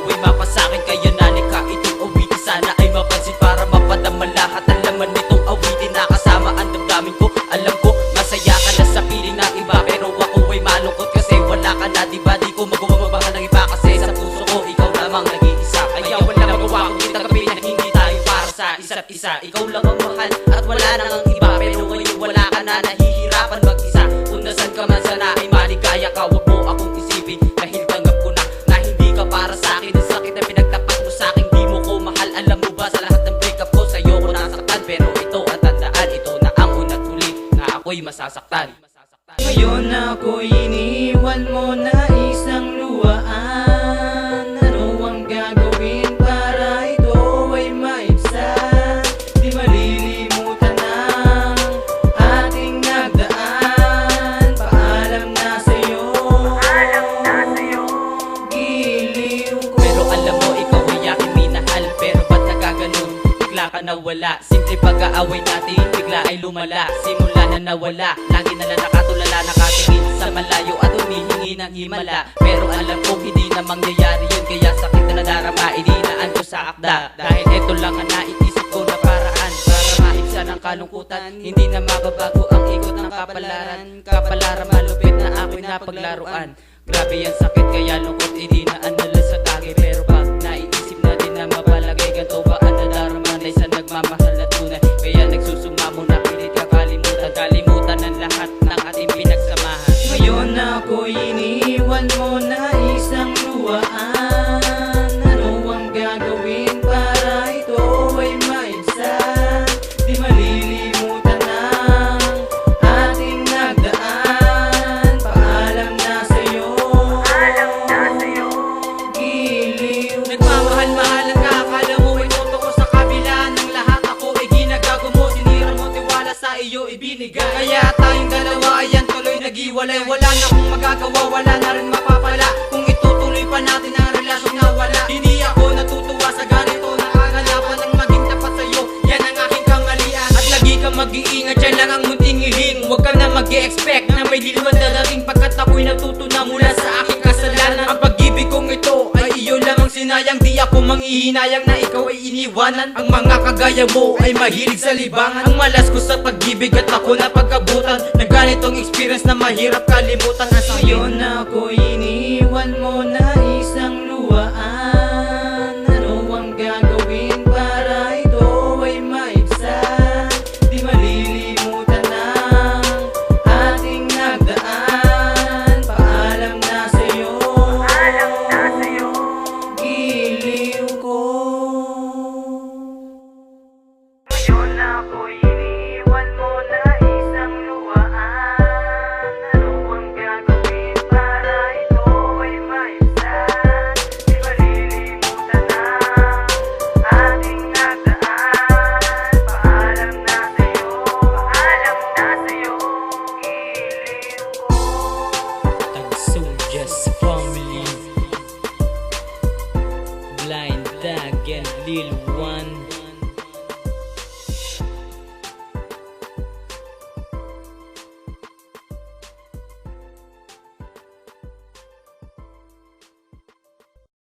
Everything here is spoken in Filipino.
ay mapasakin Kaya nanika itong awitin Sana ay mapansin para mapadama lahat Ang laman nitong awitin. Nakasama ang damdamin ko Alam ko masaya ka na sa piling ng iba. Pero ako ay malungkot kasi wala ka na Diba? Di ko magawa ng iba Kasi sa puso ko ikaw lamang nag-iisa. Kaya wala magawa kung itagapin na hindi tayo para sa isa't isa. Ikaw lang ang mahal at wala nang ang masasaktan. Ngayon ako'y Bigla ka nawala Simple pag-aaway natin, bigla ay lumala. Simula na nawala, lagi na lang nakatulala. Nakatingin sa malayo at humihingi ng himala. Pero alam ko hindi na mangyayari yun Kaya sakit na nadarama, ininaan ko sa akda. Dahil ito lang ang naiisip ko na paraan Para maibsan ang kalungkutan. Hindi na mababago ang ikot ng kapalaran. Kapalaran malupit na ako'y napaglaruan. Grabe yan sakit kaya lungkot hindi na anala sa tagay Pero ibinigay. Kaya tayong dalawa yan tuloy nagiwalay. Wala na akong magagawa, wala na rin mapapala. Kung itutuloy pa natin ang relasyon na wala. Hindi ako natutuwa sa ganito Nakakalapan ng maging tapat sa'yo. Yan ang aking kamalian. At lagi kang mag-iingat, yan lang ang munting hiling Huwag ka na mag expect na may diluan darating Pagkat ako'y natuto na mula sa aking kasalanan. Ang pag-ibig kong ito ay iyo lamang sinayang Di ako manghihinayang na ikaw ay iniwanan. Ang mga kagaya mo ay mahilig sa libangan. Ang malas ko sa pag-ibig at ako na pagkabutan Ng ganitong experience na mahirap kalimutan. Ang Ngayon ako'y iniwan mo na Line, dark and lil one.